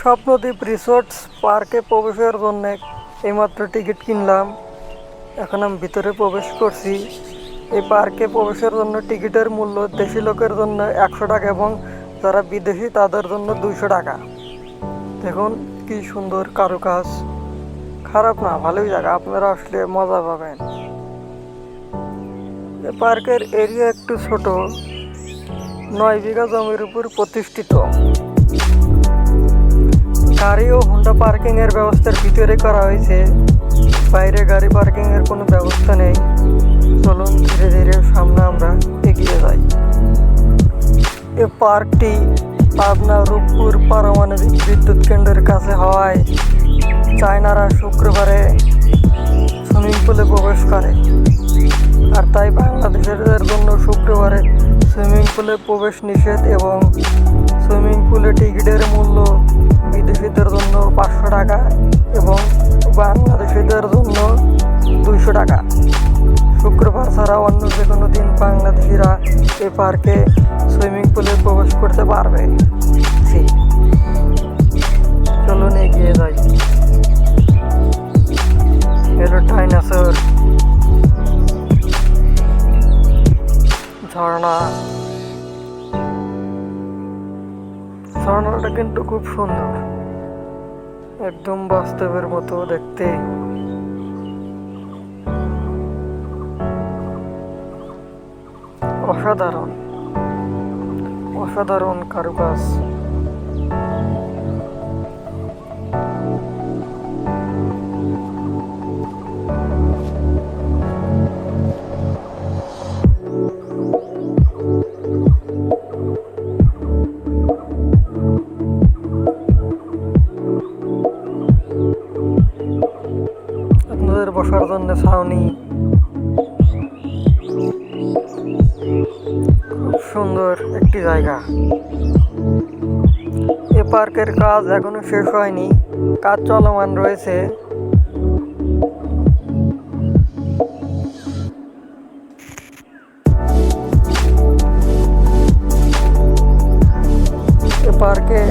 Swapnadwip resorts পার্কে প্রবেশের জন্য এইমাত্র টিকিট কিনলাম। এখন আমি ভিতরে প্রবেশ করছি। এই পার্কে প্রবেশের জন্য টিকিটের মূল্য দেশি লোকের জন্য একশো টাকা এবং যারা বিদেশি তাদের জন্য দুইশো টাকা। দেখুন কি সুন্দর কারুকাজ। খারাপ না, ভালোই জায়গা। আপনারা আসলে মজা পাবেন। পার্কের এরিয়া একটু ছোট। নয় বিঘা জমির উপর প্রতিষ্ঠিত। গাড়ি ও হোন্ডা পার্কিং এর ব্যবস্থার ভিতরে করা হয়েছে। বাইরে গাড়ি পার্কিং এর কোনো ব্যবস্থা নেই। চলুন ধীরে ধীরে সামনে আমরা এগিয়ে যাই। এ পার্কটি পাবনা রূপপুর পারমাণবিক বিদ্যুৎ কেন্দ্রের কাছে হওয়ায় চায়নারা শুক্রবারে সুইমিং পুলে প্রবেশ করে। আর তাই বাংলাদেশের জন্য শুক্রবারে সুইমিং পুলে প্রবেশ নিষেধ এবং সুইমিং পুলে টিকিটের ছাড়া অন্য যে কোনো দিন বাংলাদেশিরা এই পার্কে সুইমিং পুলে প্রবেশ করতে পারবে। চলুন এগিয়ে যাই। এলো ডাইনাসর। ঝর্ণা। ঝর্ণাটা কিন্তু খুব সুন্দর। একদম বাস্তবের মতো দেখতে। অসাধারণ অসাধারণ কারুকাজ আপনাদের বসার জন্য ছাউনি জায়গা। এ পার্কের কাজ এখনও শেষ হয়নি কাজ চলমান রয়েছে। পার্কে